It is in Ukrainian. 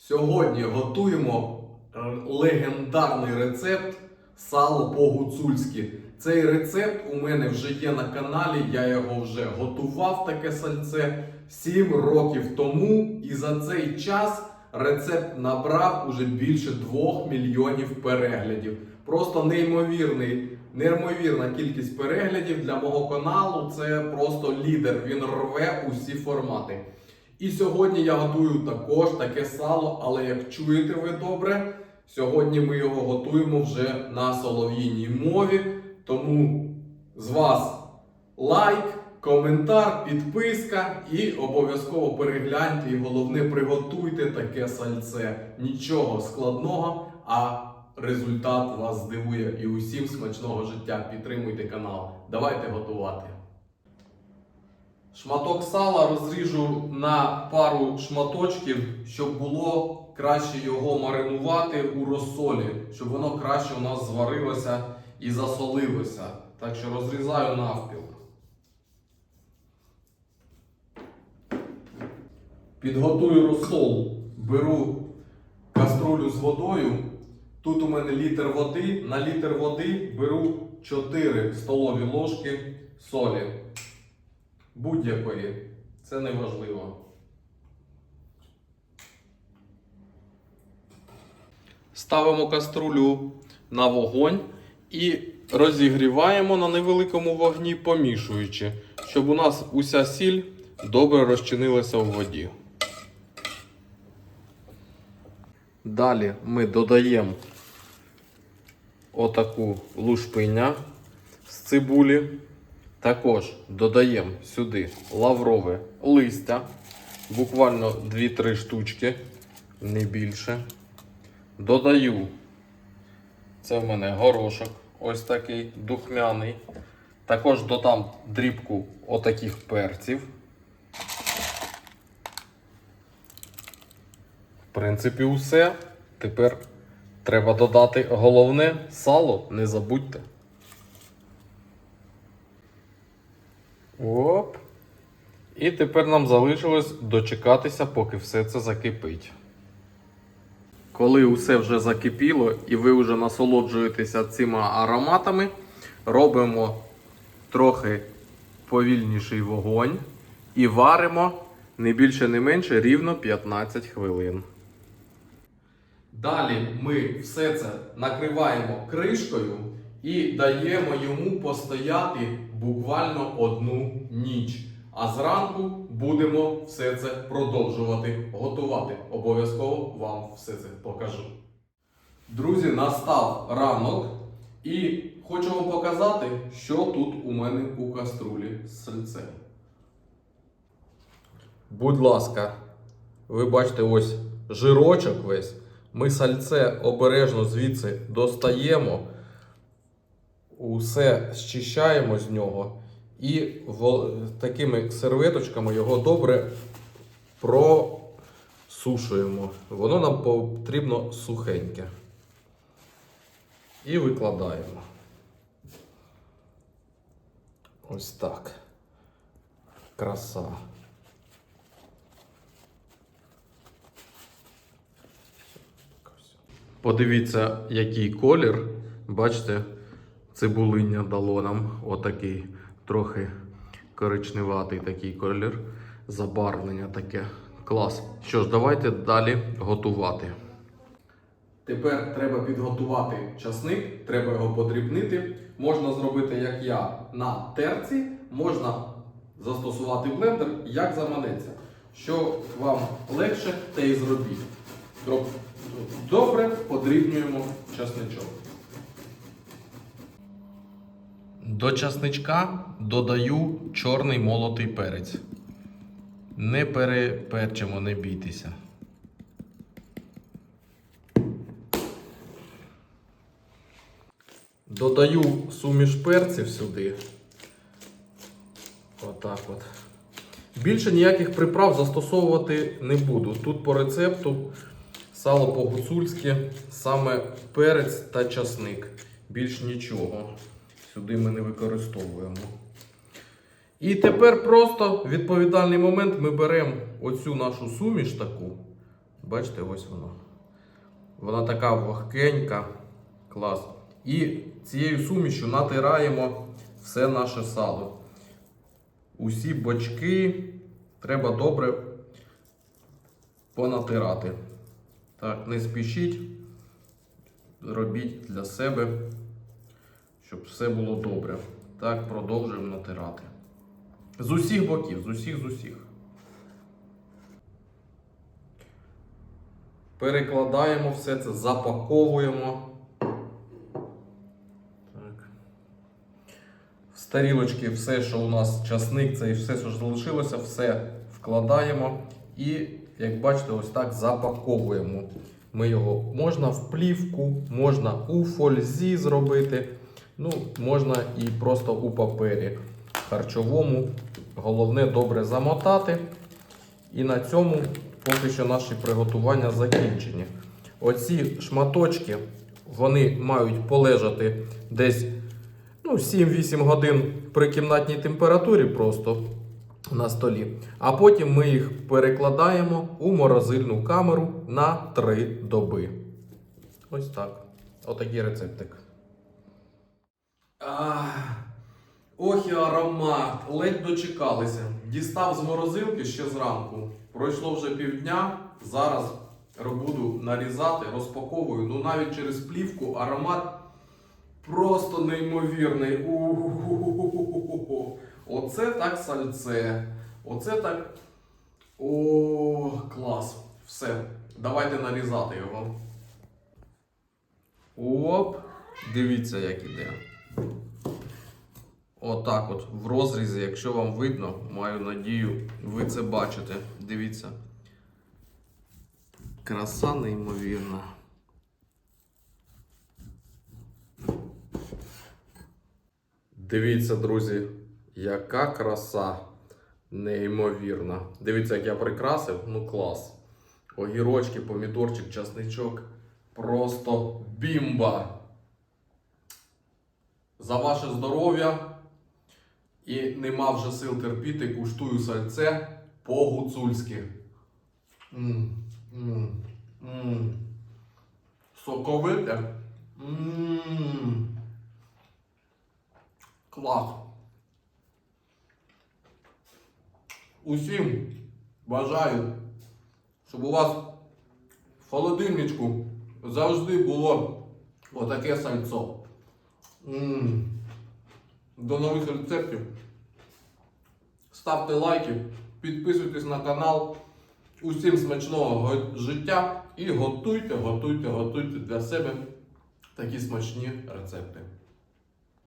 Сьогодні готуємо е, легендарний рецепт сало по-гуцульськи. Цей рецепт у мене вже є на каналі. Я його вже готував таке сальце 7 років тому. І за цей час рецепт набрав уже більше 2 мільйонів переглядів. Просто неймовірний, неймовірна кількість переглядів для мого каналу. Це просто лідер. Він рве усі формати. І сьогодні я готую також таке сало, але як чуєте ви добре, сьогодні ми його готуємо вже на солов'їній мові. Тому з вас лайк, коментар, підписка і обов'язково перегляньте. І головне, приготуйте таке сальце. Нічого складного, а результат вас здивує. І усім смачного життя. Підтримуйте канал. Давайте готувати. Шматок сала розріжу на пару шматочків, щоб було краще його маринувати у розсолі, щоб воно краще у нас зварилося і засолилося. Так що розрізаю навпіл. Підготую розсол. Беру каструлю з водою. Тут у мене літр води. На літр води беру 4 столові ложки солі будь-якої. Це не важливо. Ставимо каструлю на вогонь і розігріваємо на невеликому вогні, помішуючи, щоб у нас уся сіль добре розчинилася в воді. Далі ми додаємо отаку лушпиня з цибулі. Також додаємо сюди лаврове листя, буквально 2-3 штучки, не більше. Додаю, це в мене горошок, ось такий духмяний. Також додам дрібку отаких перців. В принципі, усе. Тепер треба додати головне сало, не забудьте. Оп. І тепер нам залишилось дочекатися, поки все це закипить. Коли усе вже закипіло і ви вже насолоджуєтеся цими ароматами, робимо трохи повільніший вогонь і варимо не більше не менше рівно 15 хвилин. Далі ми все це накриваємо кришкою і даємо йому постояти буквально одну ніч. А зранку будемо все це продовжувати готувати. Обов'язково вам все це покажу. Друзі, настав ранок і хочу вам показати, що тут у мене у каструлі з сальцем. Будь ласка, ви бачите ось жирочок весь. Ми сальце обережно звідси достаємо, усе зчищаємо з нього і такими серветочками його добре просушуємо. Воно нам потрібно сухеньке. І викладаємо. Ось так. Краса. Подивіться, який колір. Бачите, цибулиння дало нам отакий трохи коричневатий такий колір. Забарвлення таке. Клас. Що ж, давайте далі готувати. Тепер треба підготувати часник, треба його подрібнити. Можна зробити, як я, на терці, можна застосувати блендер, як заманеться. Що вам легше, те і зробіть. Добре подрібнюємо часничок. До часничка додаю чорний молотий перець. Не переперчимо, не бійтеся. Додаю суміш перців сюди. Отак от. Більше ніяких приправ застосовувати не буду. Тут по рецепту сало по-гуцульськи, саме перець та часник. Більш нічого. Сюди ми не використовуємо. І тепер просто відповідальний момент ми беремо оцю нашу суміш таку, Бачите, ось воно. Вона така вогкенька. Клас. І цією сумішю натираємо все наше сало. Усі бочки треба добре понатирати. Так, не спішіть, робіть для себе, щоб все було добре. Так, продовжуємо натирати. З усіх боків, з усіх, з усіх. Перекладаємо все це, запаковуємо. Так. В тарілочки все, що у нас часник, це і все, що залишилося, все вкладаємо і, як бачите, ось так запаковуємо. Ми його можна в плівку, можна у фользі зробити, ну, можна і просто у папері харчовому. Головне добре замотати. І на цьому поки що наші приготування закінчені. Оці шматочки вони мають полежати десь ну, 7-8 годин при кімнатній температурі просто на столі. А потім ми їх перекладаємо у морозильну камеру на 3 доби. Ось так. Отакий рецептик. Ох і аромат, ледь дочекалися. Дістав з морозилки ще зранку. Пройшло вже півдня. Зараз буду нарізати, розпаковую. Ну навіть через плівку аромат просто неймовірний. У-ху-ху-ху-ху-ху. Оце так сальце. Оце так. О, клас. Все. Давайте нарізати його. Оп. Дивіться, як іде. Отак от в розрізі, якщо вам видно, маю надію, ви це бачите. Дивіться. Краса неймовірна. Дивіться, друзі, яка краса неймовірна. Дивіться, як я прикрасив, ну клас. Огірочки, помідорчик, часничок. Просто бімба. За ваше здоров'я. І нема вже сил терпіти, куштую сальце по-гуцульськи. Соковите. М. Клас. Усім бажаю, щоб у вас в холодильничку завжди було отаке сальцо. М. До нових рецептів. Ставте лайки, підписуйтесь на канал. Усім смачного життя і готуйте, готуйте, готуйте для себе такі смачні рецепти.